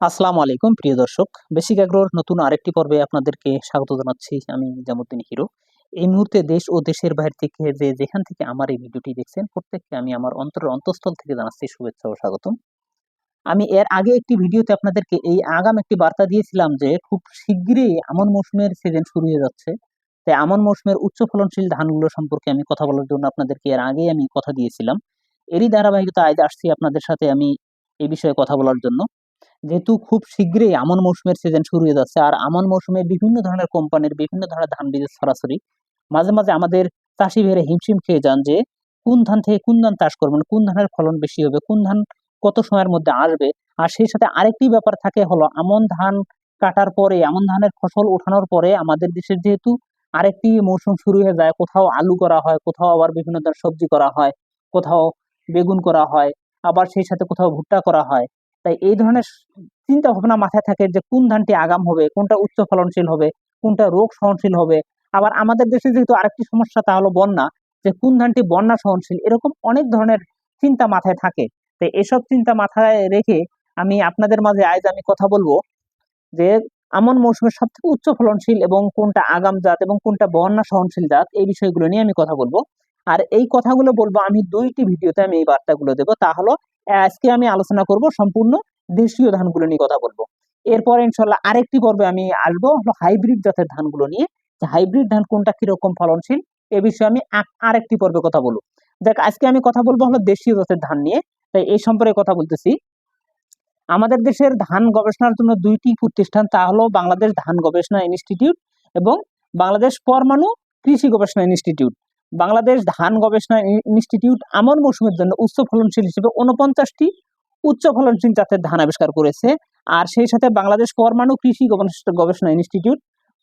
আসসালামু আলাইকুম, প্রিয় দর্শক। বেসিক অ্যাগ্রোর নতুন আরেকটি পর্বে আপনাদেরকে স্বাগত জানাচ্ছি। আমি জামুদ্দিন হিরো। এই মুহূর্তে দেশ ও দেশের বাইরে থেকে যে যেখান থেকে আমার এই ভিডিওটি দেখছেন, প্রত্যেককে আমি আমার অন্তরের অন্তঃস্থল থেকে জানাচ্ছি শুভেচ্ছা ও স্বাগতম। আমি এর আগে একটি ভিডিওতে আপনাদেরকে এই আগাম একটি বার্তা দিয়েছিলাম যে, খুব শীঘ্রই আমন মৌসুমের সিজন শুরু হয়ে যাচ্ছে। তাই আমন মৌসুমের উচ্চ ফলনশীল ধানগুলো সম্পর্কে আমি কথা বলার জন্য আপনাদেরকে এর আগেই আমি কথা দিয়েছিলাম। এরই ধারাবাহিকতা আজ আসছি আপনাদের সাথে আমি এই বিষয়ে কথা বলার জন্য। যেহেতু খুব শীঘ্রই আমন মৌসুমের সিজন শুরু হয়ে যাচ্ছে, আর আমন মৌসুমে বিভিন্ন ধরনের কোম্পানির বিভিন্ন ধরনের ধান বীজের সরাসরি মাঝে মাঝে আমাদের চাষি ভেড়ে হিমশিম খেয়ে যান যে কোন ধান থেকে কোন ধান চাষ করবেন, কোন ধানের ফলন বেশি হবে, কোন ধান কত সময়ের মধ্যে আসবে, আর সেই সাথে আরেকটি ব্যাপার থাকে হলো আমন ধান কাটার পরে, আমন ধানের ফসল ওঠানোর পরে আমাদের দেশের যেহেতু আরেকটি মৌসুম শুরু হয়ে যায়, কোথাও আলু করা হয়, কোথাও আবার বিভিন্ন ধরনের সবজি করা হয়, কোথাও বেগুন করা হয়, আবার সেই সাথে কোথাও ভুট্টা করা হয় তাই এই ধরনের চিন্তা ভাবনা মাথায় থাকে যে কোন ধানটি আগাম হবে, কোনটা উচ্চ ফলনশীল হবে, কোনটা রোগ সহনশীল হবে। আবার আমাদের দেশে যেহেতু আরেকটি সমস্যা তা হলো বন্যা, যে কোন ধানটি বন্যা সহনশীল এরকম অনেক ধরনের চিন্তা মাথায় থাকে। তো এসব চিন্তা মাথায় রেখে আমি আপনাদের মাঝে আজ আমি কথা বলব যে আমন মৌসুমের সব থেকে উচ্চ ফলনশীল এবং কোনটা আগাম জাত এবং কোনটা বন্যা সহনশীল জাত এই বিষয়গুলো নিয়ে আমি কথা বলব। আর এই কথাগুলো বলব আমি দুইটি ভিডিওতে আমি এই বার্তাগুলো দেবো। তা হলো, আজকে আমি আলোচনা করব সম্পূর্ণ দেশীয় ধানগুলো নিয়ে কথা বলব। এরপর ইনশাল্লাহ আরেকটি পর্বে আমি আসব, হলো হাইব্রিড জাতের ধানগুলো নিয়ে। যে হাইব্রিড ধান কোনটা কীরকম ফলনশীল, এ বিষয়ে আমি আরেকটি পর্বে কথা বলব। দেখ আজকে আমি কথা বলব হলো দেশীয় জাতের ধান নিয়ে। তাই এই সম্পর্কে কথা বলতেছি। আমাদের দেশের ধান গবেষণার জন্য দুইটি প্রতিষ্ঠান, তা হলো বাংলাদেশ ধান গবেষণা ইনস্টিটিউট এবং বাংলাদেশ পরমাণু কৃষি গবেষণা ইনস্টিটিউট। বাংলাদেশ ধান গবেষণা ইনস্টিটিউট আমন মৌসুমের জন্য উচ্চ ফলনশীল হিসেবে উনপঞ্চাশটি উচ্চ ফলনশীল জাতের ধান আবিষ্কার করেছে। আর সেই সাথে বাংলাদেশ পরমাণু কৃষি গবেষণা ইনস্টিটিউট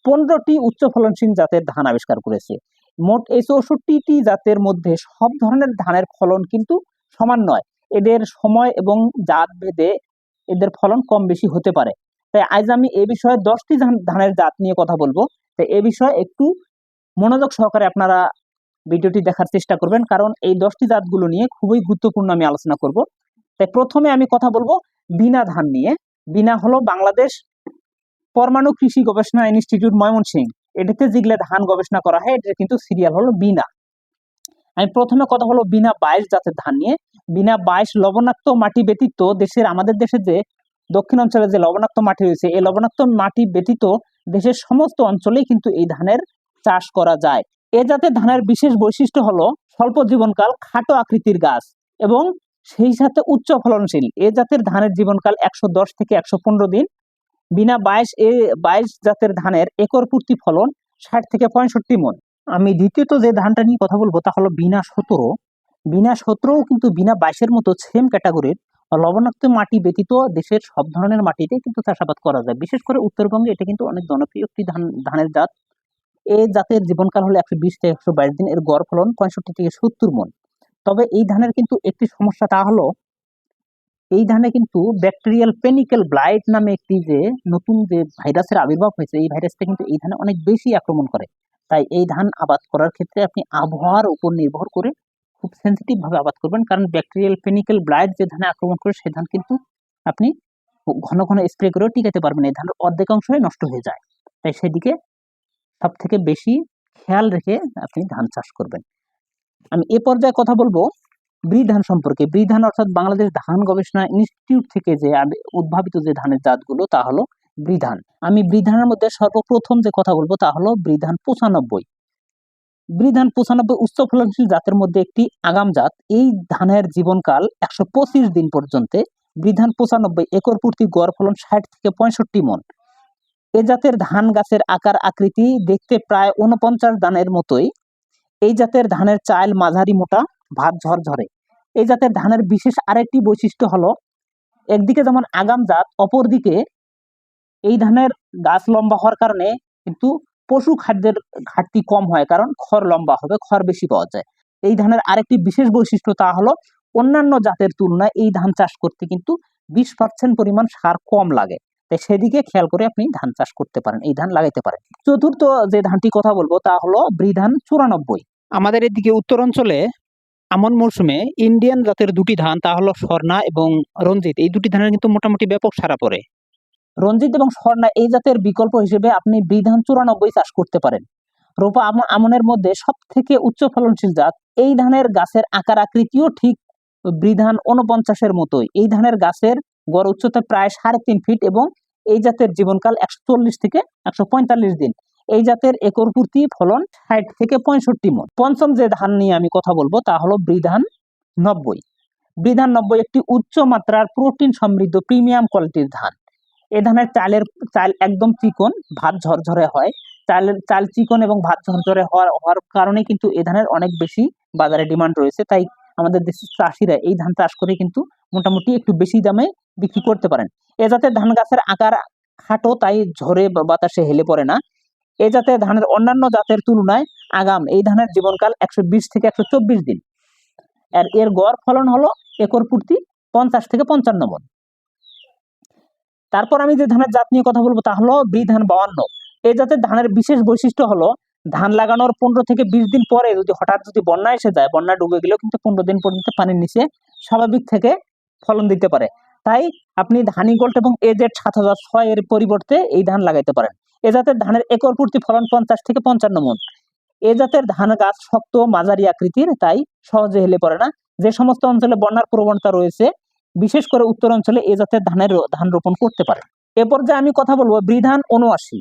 পনেরোটি উচ্চ ফলনশীল জাতের ধান আবিষ্কার করেছে। মোট এই চৌষট্টিটি জাতের মধ্যে সব ধরনের ধানের ফলন কিন্তু সমান নয়। এদের সময় এবং জাত ভেদে এদের ফলন কম বেশি হতে পারে। তাই আজ আমি এ বিষয়ে দশটি ধান- ধানের জাত নিয়ে কথা বলব। তাই এ বিষয়ে একটু মনোযোগ সহকারে আপনারা ভিডিওটি দেখার চেষ্টা করবেন, কারণ এই দশটি জাতগুলো নিয়ে খুবই গুরুত্বপূর্ণ আমি আলোচনা করব। তাই প্রথমে আমি কথা বলব বিনা ধান নিয়ে। বিনা হলো বাংলাদেশ পরমাণু কৃষি গবেষণা ইনস্টিটিউট ময়মনসিংহ। এটাতে যেগুলো ধান গবেষণা করা হয় এটা কিন্তু সিরিয়াল হলো বিনা। আমি প্রথমে কথা হলো বিনা বাইশ জাতের ধান নিয়ে। বিনা বাইশ লবণাক্ত মাটি ব্যতীত দেশের, আমাদের দেশের যে দক্ষিণ অঞ্চলে যে লবণাক্ত মাটি রয়েছে, এই লবণাক্ত মাটি ব্যতীত দেশের সমস্ত অঞ্চলেই কিন্তু এই ধানের চাষ করা যায়। এ জাতের ধানের বিশেষ বৈশিষ্ট্য হলো স্বল্প জীবনকাল খাটো আকৃতির গাছ এবং সেই সাথে উচ্চ ফলনশীল। এ জাতের ধানের জীবনকাল একশো দশ থেকে একশো পনেরো দিন। বিনা বাইশ এ বাইশ জাতের ধানের একর প্রতি ফলন ষাট থেকে পঁয়ষট্টি মন। আমি দ্বিতীয়ত যে ধানটা নিয়ে কথা বলব তা হলো বিনা সতেরো। বিনা সতেরোও কিন্তু বিনা বাইশের মতো সেম ক্যাটাগরির লবণাক্ত মাটি ব্যতীত দেশের সব ধরনের মাটিতে কিন্তু চাষাবাদ করা যায়। বিশেষ করে উত্তরবঙ্গে এটা কিন্তু অনেক জনপ্রিয় একটি ধান, ধানের জাত। এই জাতের জীবনকাল হলো একশো বিশ থেকে একশো বাইশ দিন। এর গড় ফলন পঁয়ষট্টি থেকে সত্তর মন। তবে এই ধানের কিন্তু একটি সমস্যা তা হলো, এই ধানে কিন্তু ব্যাকটেরিয়াল পেনিক্যাল ব্লাইট নামে একটি যে নতুন যে ভাইরাসের আবির্ভাব হয়েছে, এই ভাইরাসটা কিন্তু এই ধানে অনেক বেশি আক্রমণ করে। তাই এই ধান আবাদ করার ক্ষেত্রে আপনি আবহাওয়ার উপর নির্ভর করে খুব সেন্সিটিভ ভাবে আবাদ করবেন। কারণ ব্যাকটেরিয়াল পেনিক্যাল ব্লাইট যে ধানে আক্রমণ করে সেই ধান কিন্তু আপনি ঘন ঘন স্প্রে করেও টিকাতে পারবেন। এই ধানের অর্ধেকাংশই নষ্ট হয়ে যায়। তাই সেদিকে সব থেকে বেশি খেয়াল রেখে আপনি ধান চাষ করবেন। আমি এ পর্যায়ে কথা বলব ব্রি ধান সম্পর্কে। ব্রি ধান অর্থাৎ বাংলাদেশ ধান গবেষণা ইনস্টিটিউট থেকে যে উদ্ভাবিত যে ধানের জাতগুলো, তা হলো ব্রি ধান আমি ব্রি ধানের মধ্যে সর্বপ্রথম যে কথা বলব, তা হলো ব্রি ধান পঁচানব্বই। ব্রি ধান পঁচানব্বই উচ্চ ফলনশীল জাতের মধ্যে একটি আগাম জাত। এই ধানের জীবনকাল একশো পঁচিশ দিন পর্যন্ত ব্রি ধান পঁচানব্বই একর প্রতি গড় ফলন ষাট থেকে পঁয়ষট্টি মন। এ জাতের ধান গাছের আকার আকৃতি দেখতে প্রায় উনপঞ্চাশ দানের মতোই। এই জাতের ধানের চাল মাঝারি মোটা, ভাত ঝরঝরে। এই জাতের ধানের বিশেষ আরেকটি বৈশিষ্ট্য হলো, একদিকে যেমন আগাম জাত, অপরদিকে এই ধানের গাছ লম্বা হওয়ার কারণে কিন্তু পশু খাদ্যের ঘাটতি কম হয়, কারণ খড় লম্বা হবে, খড় বেশি পাওয়া যায়। এই ধানের আরেকটি বিশেষ বৈশিষ্ট্য তা হলো, অন্যান্য জাতের তুলনায় এই ধান চাষ করতে কিন্তু বিশ পার্সেন্ট পরিমাণ সার কম লাগে। তাই সেদিকে খেয়াল করে আপনি ধান চাষ করতে পারেন, এই ধান লাগাইতে পারেন। চতুর্থ যে ধানটি কথা বলব তা হলো বৃধান চুরানব্বই। আমাদের এদিকে উত্তর অঞ্চলে আমন মরশুমে ইন্ডিয়ান জাতের দুটি ধান, তা হলো স্বর্ণা এবং রঞ্জিত। এই দুটি ধানের কিন্তু মোটামুটি ব্যাপক সারা পড়ে। রঞ্জিত এবং স্বর্ণা এই জাতের বিকল্প হিসেবে আপনি বিধান চুরানব্বই চাষ করতে পারেন। রোপা আম- আমনের মধ্যে সব থেকে উচ্চ ফলনশীল জাত, এই ধানের গাছের আকার আকৃতিও ঠিক বিধান উনপঞ্চাশের মতোই। এই ধানের গাছের গড় উচ্চতা প্রায় সাড়ে তিন ফিট এবং এই জাতের জীবনকাল একশো চল্লিশ থেকে একশো পঁয়তাল্লিশ দিন। এই জাতের একর প্রতি ফলন ষাট থেকে পঁয়ষট্টি মন। পঞ্চম যে ধান নিয়ে আমি কথা বলব তা হলো বৃধান নব্বই। বৃধান নব্বই একটি উচ্চ মাত্রার প্রোটিন সমৃদ্ধ প্রিমিয়াম কোয়ালিটির ধান। এ ধানের চালের চাল একদম চিকন, ভাত ঝরঝরে হয়। চালের চাল চিকন এবং ভাত ঝরঝরে হওয়ার হওয়ার কারণে কিন্তু এ ধানের অনেক বেশি বাজারে ডিমান্ড রয়েছে। তাই আমাদের দেশের চাষিরা এই ধান চাষ করে কিন্তু মোটামুটি একটু বেশি দামে বিক্রি করতে পারেন। এ জাতের ধান গাছের আকার খাটো, তাই ঝরে বাতাসে হেলে পড়ে না। এ জাতের ধানের অন্যান্য জাতের তুলনায় আগাম এই ধানের জীবনকাল একশো বিশ থেকে একশো চব্বিশ দিন। আর এর গড় ফলন হলো একর প্রতি পঞ্চাশ থেকে পঞ্চান্ন মন। তারপর আমি যে ধানের জাত নিয়ে কথা বলব তা হলো বি ধান বাউান্ন। এই জাতের ধানের বিশেষ বৈশিষ্ট্য হলো ধান লাগানোর পনেরো থেকে বিশ দিন পরে যদি হঠাৎ যদি বন্যা এসে যায়, বন্যা ডুবে গেলেও কিন্তু পনেরো দিন পর্যন্ত পানির নিচে স্বাভাবিক থেকে ফলন দিতে পারে। তাই আপনি ধানি গোল্ড এবং এজেড সাত হাজার ছয় এর পরিবর্তে এই ধান লাগাইতে পারেন। এ জাতের ধানের একর প্রতি ফলন পঞ্চাশ থেকে পঞ্চান্ন মন। এ জাতের ধান গাছ শক্ত, মাঝারি আকৃতির, তাই সহজে হেলে পড়ে না। যে সমস্ত অঞ্চলে বন্যার প্রবণতা রয়েছে, বিশেষ করে উত্তর অঞ্চলে এ জাতের ধানের ধান রোপণ করতে পারে। এ পর্যায়ে আমি কথা বলব বৃধান উনআশি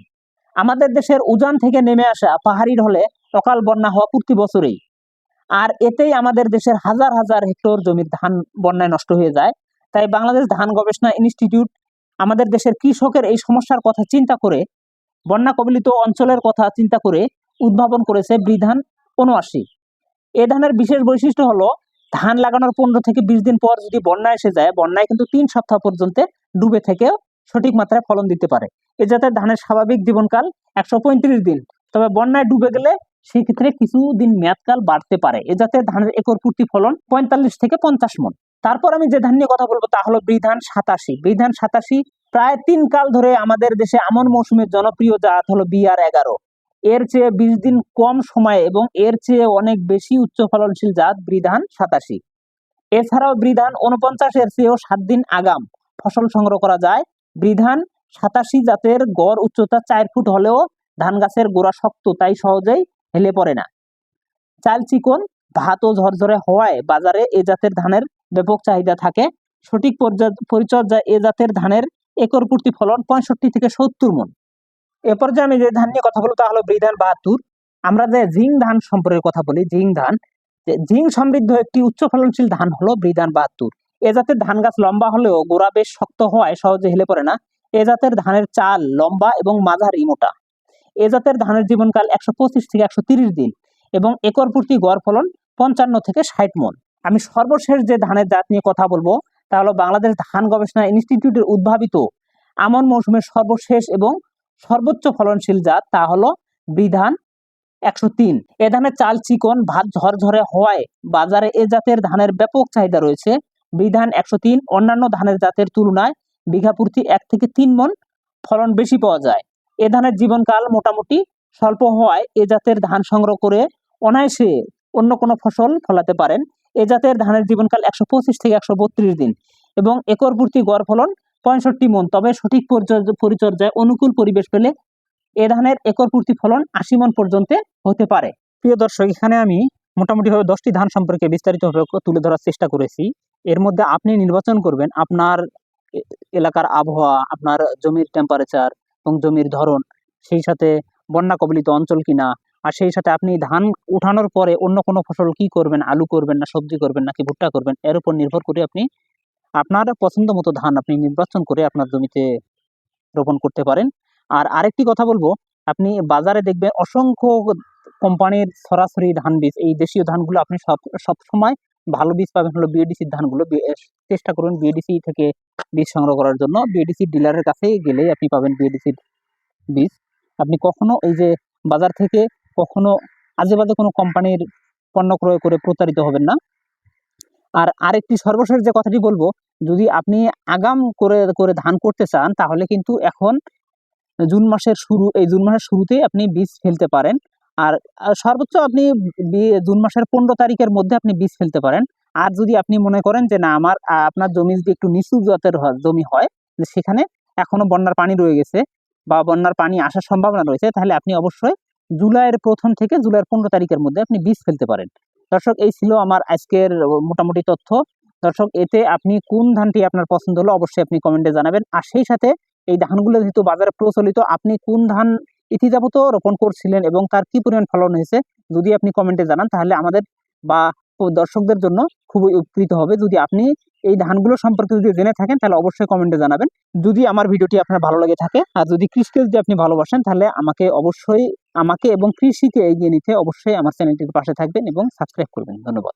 আমাদের দেশের উজান থেকে নেমে আসা পাহাড়ি ঢলে অকাল বন্যা হওয়া প্রতি বছরেই। আর এতেই আমাদের দেশের হাজার হাজার হেক্টর জমির ধান বন্যায় নষ্ট হয়ে যায়। তাই বাংলাদেশ ধান গবেষণা ইনস্টিটিউট আমাদের দেশের কৃষকের এই সমস্যার কথা চিন্তা করে, বন্যা কবলিত অঞ্চলের কথা চিন্তা করে উদ্ভাবন করেছে বৃধান উনআশি এ ধানের বিশেষ বৈশিষ্ট্য হলো, ধান লাগানোর পনেরো থেকে বিশ দিন পর যদি বন্যা এসে যায়, বন্যায় কিন্তু তিন সপ্তাহ পর্যন্ত ডুবে থেকেও সঠিক মাত্রায় ফলন দিতে পারে। এ জাতের ধানের স্বাভাবিক জীবনকাল একশো পঁয়ত্রিশ দিন। তবে বন্যায় ডুবে গেলে সেই ক্ষেত্রে কিছুদিন মেয়াদকাল বাড়তে পারে। এ ধানের একর প্রতি ফলন পঁয়তাল্লিশ থেকে পঞ্চাশ মন। তারপর আমি যে ধান নিয়ে কথা বলব তা হলো বৃধান সাতাশি। বৃধান সাতাশি প্রায় তিন কাল ধরে আমাদের দেশে আমন মৌসুমের জনপ্রিয় জাত হলো বিআর এগারো। এর চেয়ে বিশ দিন কম সময়ে এবং এর চেয়ে অনেক বেশি উচ্চ ফলনশীল জাত বৃধান সাতাশি। এছাড়াও বৃধান উনপঞ্চাশ এর চেয়েও সাত দিন আগাম। ফসল সংগ্রহ করা যায় বৃধান সাতাশি জাতের গড় উচ্চতা চার ফুট হলেও ধান গাছের গোড়া শক্ত, তাই সহজেই হেলে পড়ে না। চাল চিকন, ভাত ও ঝরঝরে হওয়ায় বাজারে এ জাতের ধানের ব্যাপক চাহিদা থাকে। সঠিক পরিচর্যায় এ জাতের ধানের একর প্রতি ফলন পঁয়ষট্টি থেকে সত্তর মন। এ পর্যায়ে আমি যে ধান নিয়ে কথা বলব তা হলো বৃধান বাহাত্তর। আমরা যে জিং ধান সম্পর্কে কথা বলি, জিং ধান জিং সমৃদ্ধ একটি উচ্চ ফলনশীল ধান হলো বৃধান বাহাত্তর। এ জাতের ধান গাছ লম্বা হলেও গোড়া বেশ শক্ত হওয়ায় সহজে হেলে পড়ে না। এ জাতের ধানের চাল লম্বা এবং মাঝারি মোটা। এ জাতের ধানের জীবনকাল একশো পঁচিশ থেকে একশো তিরিশ দিন এবং একর প্রতি গড় ফলন পঞ্চান্ন থেকে ষাট মন। আমি সর্বশেষ যে ধানের জাত নিয়ে কথা বলব, তা হলো বাংলাদেশ ধান গবেষণা ইনস্টিটিউটের উদ্ভাবিত আমন মৌসুমের সর্বশেষ এবং সর্বোচ্চ ফলনশীল জাত, তা হলো বিধান একশো তিন। এ ধানের চাল চিকন, ভাত ঝরঝরে হওয়ায় বাজারে এ জাতের ধানের ব্যাপক চাহিদা রয়েছে। বিধান একশো তিন, অন্যান্য ধানের জাতের তুলনায় বিঘা প্রতি এক থেকে তিন মন ফলন বেশি পাওয়া যায়। এ ধানের জীবনকাল মোটামুটি স্বল্প হওয়ায় এ জাতের ধান সংগ্রহ করে অনায়াসে অন্য কোনো ফসল ফলাতে পারেন। এ জাতের ধানের জীবনকাল একশো পঁচিশ থেকে একশো বত্রিশ দিন এবং একর প্রতি গড় ফলন পঁয়ষট্টি মন। তবে সঠিক পরিচর্যায় অনুকূল পরিবেশ পেলে এ ধানের একর প্রতি ফলন আশি মন পর্যন্ত হতে পারে। প্রিয় দর্শক, এখানে আমি মোটামুটিভাবে দশটি ধান সম্পর্কে বিস্তারিতভাবে তুলে ধরার চেষ্টা করেছি। এর মধ্যে আপনি নির্বাচন করবেন। আপনার এলাকার আবহাওয়া, আপনার জমির টেম্পারেচার এবং জমির ধরন, সেই সাথে বন্যা কবলিত অঞ্চল কিনা, আর সেই সাথে আপনি ধান উঠানোর পরে অন্য কোনো ফসল কি করবেন, আলু করবেন না, সবজি করবেন নাকি ভুট্টা করবেন, এর উপর নির্ভর করে আপনি আপনার পছন্দ মতো ধান আপনি নির্বাচন করে আপনার জমিতে রোপণ করতে পারেন। আর আরেকটি কথা বলব, আপনি বাজারে দেখবেন অসংখ্য কোম্পানির সরাসরি ধান বীজ এই দেশীয় ধানগুলো আপনি সব সব সময় ভালো বীজ পাবেন হলো বিএডিসির ধানগুলো। চেষ্টা করুন বিএডিসি থেকে বীজ সংগ্রহ করার জন্য। বিএডিসি ডিলারের কাছে গেলেই আপনি পাবেন বিএডিসির বীজ। আপনি কখনো এই যে বাজার থেকে কখনো আজে বাজে কোনো কোম্পানির পণ্য ক্রয় করে প্রতারিত হবেন না। আর আরেকটি সর্বশেষ যে কথাটি বলব, যদি আপনি আগাম করে করে ধান করতে চান, তাহলে কিন্তু এখন জুন মাসের শুরু, এই জুন মাসের শুরুতেই আপনি বীজ ফেলতে পারেন। আর সর্বোচ্চ আপনি জুন মাসের পনেরো তারিখের মধ্যে আপনি বীজ ফেলতে পারেন। আর যদি আপনি মনে করেন যে না, আমার আপনার জমি যদি একটু নিচু জাতের জমি হয় সেখানে এখনও বন্যার পানি রয়ে গেছে বা বন্যার পানি আসার সম্ভাবনা রয়েছে, তাহলে আপনি অবশ্যই জুলাইয়ের প্রথম থেকে জুলাইয়ের পনেরো তারিখের মধ্যে আপনি বীজ ফেলতে পারেন। দর্শক, এই ছিল আমার আজকের মোটামুটি তথ্য। দর্শক, এতে আপনি কোন ধানটি আপনার পছন্দ হলো অবশ্যই আপনি কমেন্টে জানাবেন। আর সেই সাথে এই ধানগুলো যেহেতু বাজারে প্রচলিত, আপনি কোন ধান ইতিযাবত রোপণ করছিলেন এবং তার কি পরিমাণ ফলন হয়েছে যদি আপনি কমেন্টে জানান, তাহলে আমাদের বা দর্শকদের জন্য খুবই উপকৃত হবে। যদি আপনি এই ধানগুলো সম্পর্কে যদি জেনে থাকেন, তাহলে অবশ্যই কমেন্টে জানাবেন। যদি আমার ভিডিওটি আপনার ভালো লাগে থাকে আর যদি কৃষিকে যদি আপনি ভালোবাসেন, তাহলে আমাকে অবশ্যই, আমাকে এবং কৃষিকে এগিয়ে নিতে অবশ্যই আমার চ্যানেলটির পাশে থাকবেন এবং সাবস্ক্রাইব করবেন। ধন্যবাদ।